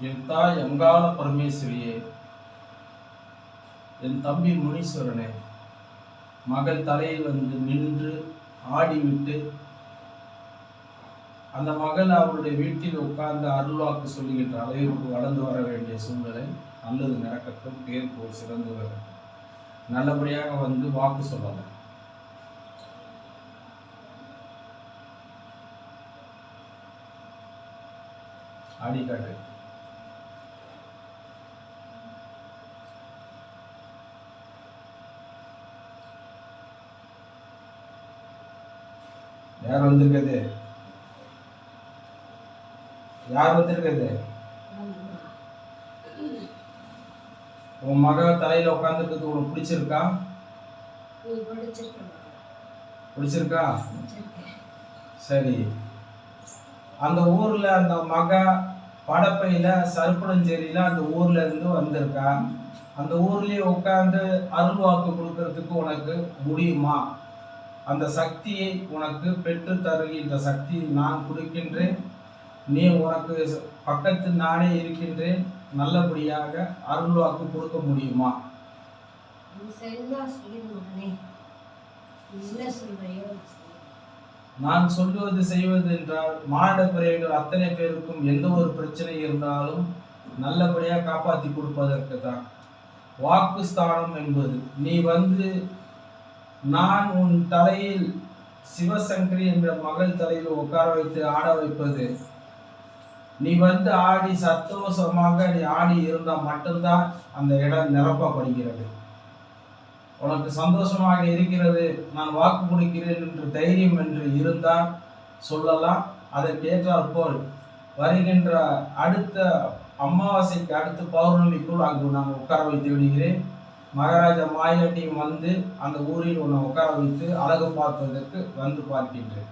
என் தாய் அங்காள பரமேஸ்வரியே என் தம்பி முனீஸ்வரனே மகள் தலையில் வந்து நின்று ஆடிவிட்டு அந்த மகள் அவருடைய வீட்டில் உட்கார்ந்து அருள்வாக்கு சொல்லுகின்ற அளவிற்கு வளர்ந்து வர வேண்டிய சூழ்நிலை நல்லது நடக்கட்டும் பேர் போர் சிறந்து வரட்டும் நல்லபடியாக வந்து வாக்கு சொல்லலாம். ஆடி யார் வந்திருக்கிறது யார் வந்திருக்கிறது உன் மக தலையில உட்காந்துருக்கிறது உனக்கு பிடிச்சிருக்கா? பிடிச்சிருக்கா? சரி. அந்த ஊர்ல அந்த மக படப்பையில சருப்பணஞ்சேரியில அந்த ஊர்ல இருந்து வந்திருக்கா? அந்த ஊர்லயே உட்கார்ந்து அருள் வாக்கு கொடுக்கறதுக்கு உனக்கு முடியுமா? அந்த சக்தியை உனக்கு பெற்று தருகின்ற சக்தி நான் கொடுக்கின்றேன். நீ உனக்கு பக்கத்து நானே இருக்கின்றேன். நல்லபடியாக அருள் வாக்கு கொடுக்க முடியுமா. நான் சொல்லுவது செய்வது என்றால் மானிட பிறவிகள் அத்தனை பேருக்கும் எந்த ஒரு பிரச்சனை இருந்தாலும் நல்லபடியாக காப்பாற்றி கொடுப்பதற்கு தான் வாக்கு ஸ்தானம் என்பது நீ வந்து நான் உன் தலையில் சிவசங்கரி என்ற மகள் தலையில் உட்கார வைத்து ஆட வைப்பது. நீ வந்து ஆடி சந்தோஷமாக நீ ஆடி இருந்தால் மட்டும்தான் அந்த இடம் நிரப்பப்படுகிறது. உனக்கு சந்தோஷமாக இருக்கிறது நான் வாக்கு கொடுக்கிறேன் என்று தைரியம் என்று இருந்தால் சொல்லலாம். அதற்கேற்றால் போல் வருகின்ற அடுத்த அமாவாசைக்கு அடுத்த பௌர்ணமிக்குள் அங்கு நான் உட்கார வைத்து விடுகிறேன். மகாராஜா மாயாட்டியும் வந்து அந்த ஊரில் உன்னை உட்கார வைத்து அழகு பார்ப்பதற்கு வந்து பார்க்கின்றேன்.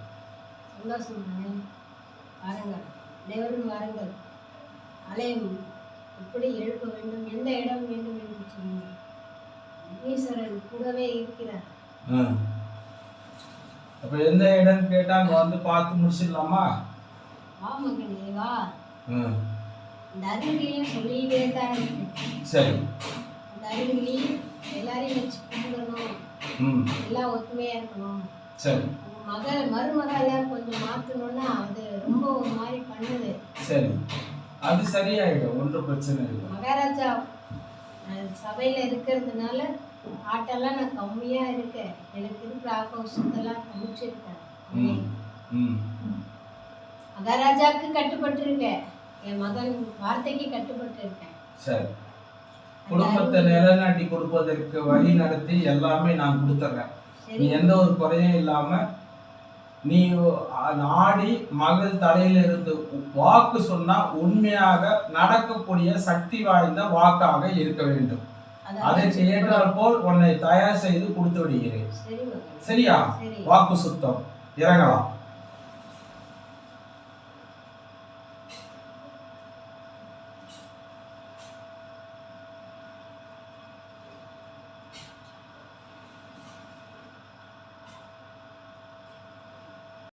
அனைவரும் வாருங்கள். ஆலயம் எப்படி எழுப்ப வேண்டும். எந்த இடம் வேண்டும் என்று சொன்னீங்க ஈஸ்வரன் கூடவே இருக்கிறார். அப்ப எந்த இடம் கேட்டா அங்க வந்து பார்த்து முடிச்சிடலாமா? மகனே வா. இந்த அருகிலையும் சொல்லிக்கிட்டே தான் சரி. அருகிலையும் எல்லாரையும் வச்சு கும்பிடணும் எல்லாம் ஒத்துமையா இருக்கணும். சரி. மகள் மருமகளை கொஞ்சம் மாத்தணும்னா அது ரொம்ப ஒரு மாதிரி பண்ணுது. சரி. அது சரியாயிடும். ஒன்றும் பிரச்சனை இல்லை. மகாராஜா சபையில இருக்கிறதுனால ஆட்டெல்லாம் நான் கம்மியா இருக்கேன் எனக்கு இருக்கிற ஆக்ரோஷத்தெல்லாம் அனுப்பிச்சிருக்கேன் ம். ம். மகாராஜாவுக்கு கட்டுப்பட்டு இருக்கேன். என் மகன் வார்த்தைக்கு கட்டுப்பட்டு இருக்கேன். சரி. குடும்பத்தை நிலைநாட்டி கொடுப்பதற்கு வழி நடத்தி எல்லாமே நான் கொடுத்துட்றேன் நீ எந்த ஒரு குறையும் இல்லாம நீ ஆடி மகள் தலையில இருந்து வாக்கு சொன்னா உண்மையாக நடக்கக்கூடிய சக்தி வாய்ந்த வாக்காக இருக்க வேண்டும். அதற்கு ஏற்றால் போல் உன்னை தயார் செய்து கொடுத்து விடுகிறேன். சரியா? சரி. வாக்கு சுத்தம். இறங்கலாம்.